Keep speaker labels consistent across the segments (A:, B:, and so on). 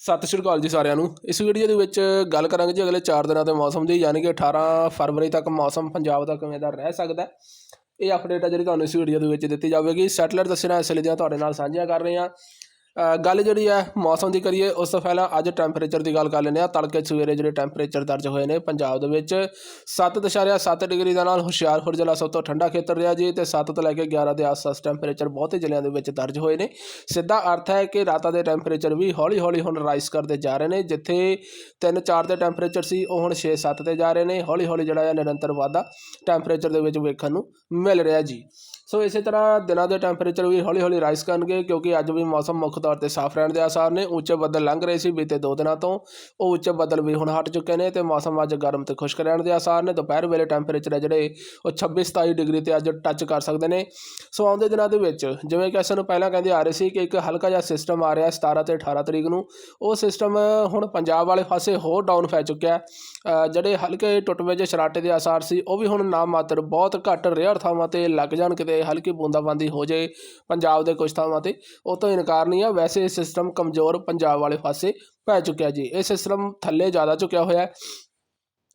A: ਸਤਿ ਸ਼੍ਰੀ ਅਕਾਲ ਜੀ ਸਾਰਿਆਂ ਨੂੰ। ਇਸ ਵੀਡੀਓ ਦੇ ਵਿੱਚ ਗੱਲ ਕਰਾਂਗੇ ਜੀ ਅਗਲੇ 4 ਦਿਨਾਂ ਦੇ ਮੌਸਮ ਦੀ, ਯਾਨੀ ਕਿ 18 ਫਰਵਰੀ ਤੱਕ ਮੌਸਮ ਪੰਜਾਬ ਦਾ ਕਿਵੇਂ ਦਾ ਰਹਿ ਸਕਦਾ ਹੈ। ਇਹ ਅਪਡੇਟ ਹੈ ਜਿਹੜੀ ਤੁਹਾਨੂੰ ਇਸ ਵੀਡੀਓ ਦੇ ਵਿੱਚ ਦਿੱਤੀ ਜਾਵੇਗੀ। ਸੈਟਲਾਈਟ ਦੱਸਣਾ ਇਸ ਲਈ ਦੀਆਂ ਤੁਹਾਡੇ ਨਾਲ ਸਾਂਝੀਆਂ ਕਰ ਰਹੇ ਹਾਂ। ਗੱਲ ਜਿਹੜੀ ਹੈ ਮੌਸਮ ਦੀ ਕਰੀਏ, ਉਸ ਤੋਂ ਪਹਿਲਾਂ ਅੱਜ ਟੈਂਪਰੇਚਰ ਦੀ ਗੱਲ ਕਰ ਲੈਂਦੇ ਆ ਤੜਕੇ ਸਵੇਰੇ ਜਿਹੜੇ ਟੈਂਪਰੇਚਰ ਦਰਜ ਹੋਏ ਨੇ ਪੰਜਾਬ ਦੇ ਵਿੱਚ 7.7 ਡਿਗਰੀ ਦਾ ਨਾਲ ਹੁਸ਼ਿਆਰਪੁਰ ਜ਼ਿਲ੍ਹਾ ਸਭ ਤੋਂ ਠੰਡਾ ਖੇਤਰ ਰਿਹਾ ਜੀ ਤੇ 7 ਤੋਂ ਲੈ ਕੇ 11 ਦੇ ਆਸ-ਪਾਸ ਟੈਂਪਰੇਚਰ ਬਹੁਤੇ ਜ਼ਿਲ੍ਹਿਆਂ ਦੇ ਵਿੱਚ ਦਰਜ ਹੋਏ ਨੇ। ਸਿੱਧਾ ਅਰਥ ਹੈ ਕਿ ਰਾਤਾਂ ਦੇ ਟੈਂਪਰੇਚਰ ਵੀ ਹੌਲੀ-ਹੌਲੀ ਹੁਣ ਰਾਈਜ਼ ਕਰਦੇ ਜਾ ਰਹੇ ਨੇ, ਜਿੱਥੇ 3-4 ਦੇ ਟੈਂਪਰੇਚਰ ਸੀ, ਉਹ ਹੁਣ 6-7 ਤੇ ਜਾ ਰਹੇ ਨੇ। ਹੌਲੀ-ਹੌਲੀ ਜਿਹੜਾ ਹੈ ਨਿਰੰਤਰ ਵਾਧਾ ਟੈਂਪਰੇਚਰ ਦੇ ਵਿੱਚ ਵੇਖਣ ਨੂੰ ਮਿਲ ਰਿਹਾ ਜੀ। ਸੋ ਇਸੇ ਤਰ੍ਹਾਂ ਦਿਨਾਂ ਦੇ ਟੈਂਪਰੇਚਰ ਵੀ ਹੌਲੀ-ਹੌਲੀ ਰਾਈਜ਼ ਕਰਨਗੇ ਕਿਉਂਕਿ ਅੱਜ ਵੀ ਮੌਸਮ ਮੁੱਖ ਤੌਰ ਤੇ ਸਾਫ਼ ਰਹਿਣ ਦੇ ਆਸਾਰ ਨੇ, ਉੱਚੇ ਬੱਦਲ ਲੰਘ ਰਹੇ ਸੀ ਬੀਤੇ ਦੋ ਦਿਨਾਂ ਤੋਂ। ਉਹ ਉੱਚੇ ਬੱਦਲ ਵੀ ਹੁਣ ਹਟ ਚੁੱਕੇ ਨੇ ਤੇ ਮੌਸਮ ਅੱਜ ਗਰਮ ਤੇ ਖੁਸ਼ਕ ਰਹਿਣ ਦੇ ਆਸਾਰ ਨੇ। ਦੁਪਹਿਰ ਵੇਲੇ ਟੈਂਪਰੇਚਰ ਹੈ ਜਿਹੜੇ, ਉਹ 26-27 ਡਿਗਰੀ ਤੇ ਅੱਜ ਟੱਚ ਕਰ ਸਕਦੇ ਨੇ। ਸੋ ਆਉਂਦੇ ਦਿਨਾਂ ਦੇ ਵਿੱਚ, ਜਿਵੇਂ ਕਿ ਅਸੀਂ ਨੂੰ ਪਹਿਲਾਂ ਕਹਿੰਦੇ ਆ ਰਹੇ ਸੀ ਕਿ ਇੱਕ ਹਲਕਾ ਜਿਹਾ ਸਿਸਟਮ ਆ ਰਿਹਾ 17 ਤੇ 18 ਤਰੀਕ ਨੂੰ। ਉਹ ਸਿਸਟਮ ਹੁਣ ਪੰਜਾਬ ਵਾਲੇ ਪਾਸੇ ਹੋਰ ਡਾਊਨ ਫੈ ਚੁੱਕਿਆ ਜਿਹੜੇ ਹਲਕੇ ਟੁੱਟਵੇਂ ਜਿਹੇ ਸ਼ਰਾਟੇ ਦੇ ਆਸਾਰ ਸੀ, ਉਹ ਵੀ ਹੁਣ ਨਾ ਮਾਤਰ ਬਹੁਤ ਘੱਟ ਰੇਅਰ ਥਾਵਾਂ ਤੇ ਲੱਗ ਜਾਣ ਕਿਤੇ। ਹਲਕੀ ਬੂੰਦਾਬਾਂਦੀ ਹੋ ਜਾਏ ਪੰਜਾਬ ਦੇ ਕੁਝ ਥਾਵਾਂ ਤੇ ਉਹ ਤੋਂ ਇਨਕਾਰ ਨਹੀਂ ਆ। ਵੈਸੇ ਇਹ ਸਿਸਟਮ ਕਮਜ਼ੋਰ ਪੰਜਾਬ ਵਾਲੇ ਪਾਸੇ ਪੈ ਚੁੱਕਿਆ ਜੀ। ਇਹ ਸਿਸਟਮ ਥੱਲੇ ਜ਼ਿਆਦਾ ਚੁੱਕਿਆ ਹੋਇਆ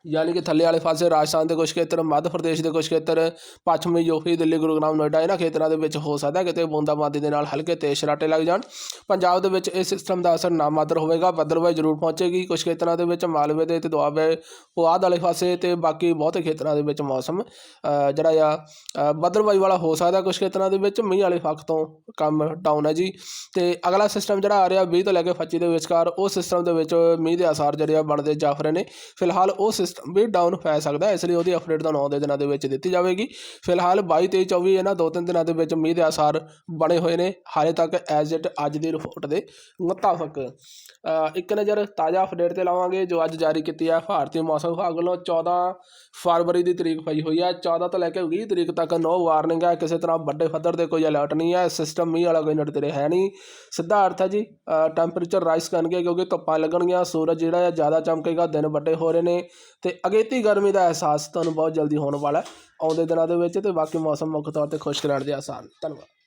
A: ਯਾਨੀ ਕਿ ਥੱਲੇ ਵਾਲੇ ਪਾਸੇ ਰਾਜਸਥਾਨ ਦੇ ਕੁਝ ਖੇਤਰ ਮੱਧ ਪ੍ਰਦੇਸ਼ ਦੇ ਕੁਝ ਖੇਤਰ ਪੱਛਮੀ ਯੂਪੀ ਦਿੱਲੀ ਗੁਰੂਗ੍ਰਾਮ ਨੋਇਡਾ ਇਹਨਾਂ ਖੇਤਰਾਂ ਦੇ ਵਿੱਚ ਹੋ ਸਕਦਾ ਕਿਤੇ ਬੂੰਦਾਬਾਂਦੀ ਦੇ ਨਾਲ ਹਲਕੇ ਤੇਜ਼ ਸ਼ਰਾਟੇ ਲੱਗ ਜਾਣ। ਪੰਜਾਬ ਦੇ ਵਿੱਚ ਇਸ ਸਿਸਟਮ ਦਾ ਅਸਰ ਨਾਮਾਤਰ ਹੋਵੇਗਾ ਬੱਦਲਵਾਈ ਜ਼ਰੂਰ ਪਹੁੰਚੇਗੀ। ਕੁਝ ਖੇਤਰਾਂ ਦੇ ਵਿੱਚ ਮਾਲਵੇ ਦੇ ਤੇ ਦੁਆਬੇ ਪੁਆਧ ਵਾਲੇ ਪਾਸੇ ਤੇ ਬਾਕੀ ਬਹੁਤੇ ਖੇਤਰਾਂ ਦੇ ਵਿੱਚ ਮੌਸਮ ਜਿਹੜਾ ਆ ਅ, ਬੱਦਲਵਾਈ ਵਾਲਾ ਹੋ ਸਕਦਾ ਕੁਝ ਖੇਤਰਾਂ ਦੇ ਵਿੱਚ। ਮੀਂਹ ਵਾਲੇ ਪੱਖ ਤੋਂ ਕੰਮ ਡਾਊਨ ਹੈ ਜੀ। ਤੇ ਅਗਲਾ ਸਿਸਟਮ ਜਿਹੜਾ ਆ ਰਿਹਾ 20 ਤੋਂ ਲੈ ਕੇ 25 ਦੇ ਵਿਚਕਾਰ ਉਹ ਸਿਸਟਮ ਦੇ ਵਿੱਚ ਮੀਂਹ ਦੇ ਆਸਾਰ ਜਿਹੜੇ ਆ ਬਣਦੇ ਜਾਫ ਰਹੇ ਨੇ। ਫਿਲਹਾਲ ਉਹ ਸਿਸਟਮ ਵੀ ਡਾਊਨ ਪੈ ਸਕਦਾ ਇਸ ਲਈ ਉਹਦੀ ਅਪਡੇਟ ਤੁਹਾਨੂੰ ਦੇ ਦਿਨਾਂ ਦੇ ਵਿੱਚ ਦਿੱਤੀ ਜਾਵੇਗੀ। ਫਿਲਹਾਲ 22 23 24 ਇਹਨਾਂ ਦੋ ਤਿੰਨ ਦਿਨਾਂ ਦੇ ਵਿੱਚ ਮੀਂਹ ਦੇ ਆਸਾਰ ਬਣੇ ਹੋਏ ਨੇ, ਹਾਲੇ ਤੱਕ ਐਜ਼ ਇਟ ਅੱਜ ਦੀ ਰਿਪੋਰਟ ਦੇ ਮੁਤਾਬਕ। ਇੱਕ ਨਜ਼ਰ ਤਾਜ਼ਾ ਅਪਡੇਟ ਤੇ ਲਾਵਾਂਗੇ, ਜੋ ਅੱਜ ਜਾਰੀ ਕੀਤੀ ਹੈ ਭਾਰਤੀ ਮੌਸਮ ਵਿਭਾਗ ਵੱਲੋਂ। 14 ਫਰਵਰੀ ਦੀ ਤਰੀਕ ਪਈ ਹੋਈ ਹੈ 14 ਤੋਂ ਲੈ ਕੇ 20 ਤਰੀਕ ਤੱਕ ਨੋ ਵਾਰਨਿੰਗ ਹੈ, ਕਿਸੇ ਤਰ੍ਹਾਂ ਵੱਡੇ ਪੱਧਰ ਤੇ ਕੋਈ ਅਲਰਟ ਨਹੀਂ ਹੈ ਸਿਸਟਮ ਮੀਂਹ ਵਾਲਾ ਕੋਈ ਨੇੜੇ ਹੈ ਨਹੀਂ। ਸਿੱਧਾ ਅਰਥ ਹੈ ਜੀ ਟੈਂਪਰੇਚਰ ਰਾਈਜ਼ ਕਰਨਗੇ, ਕਿਉਂਕਿ ਧੁੱਪਾਂ ਲੱਗਣਗੀਆਂ, ਸੂਰਜ ਜਿਹੜਾ ਹੈ ਜ਼ਿਆਦਾ ਚਮਕੇਗਾ, ਦਿਨ ਵੱਡੇ ਹੋ ਰਹੇ ਨੇ। ਤੇ ਅਗੇਤੀ ਗਰਮੀ ਦਾ ਅਹਿਸਾਸ ਤੁਹਾਨੂੰ ਬਹੁਤ ਜਲਦੀ ਹੋਣ ਵਾਲਾ ਆਉਂਦੇ ਦਿਨਾਂ ਦੇ ਵਿੱਚ ਤੇ ਬਾਕੀ ਮੌਸਮ ਮੁੱਖ ਤੌਰ ਤੇ ਖੁਸ਼ਕ ਰਹਿਣ ਦੇ ਆਸਾਨ। ਧੰਨਵਾਦ।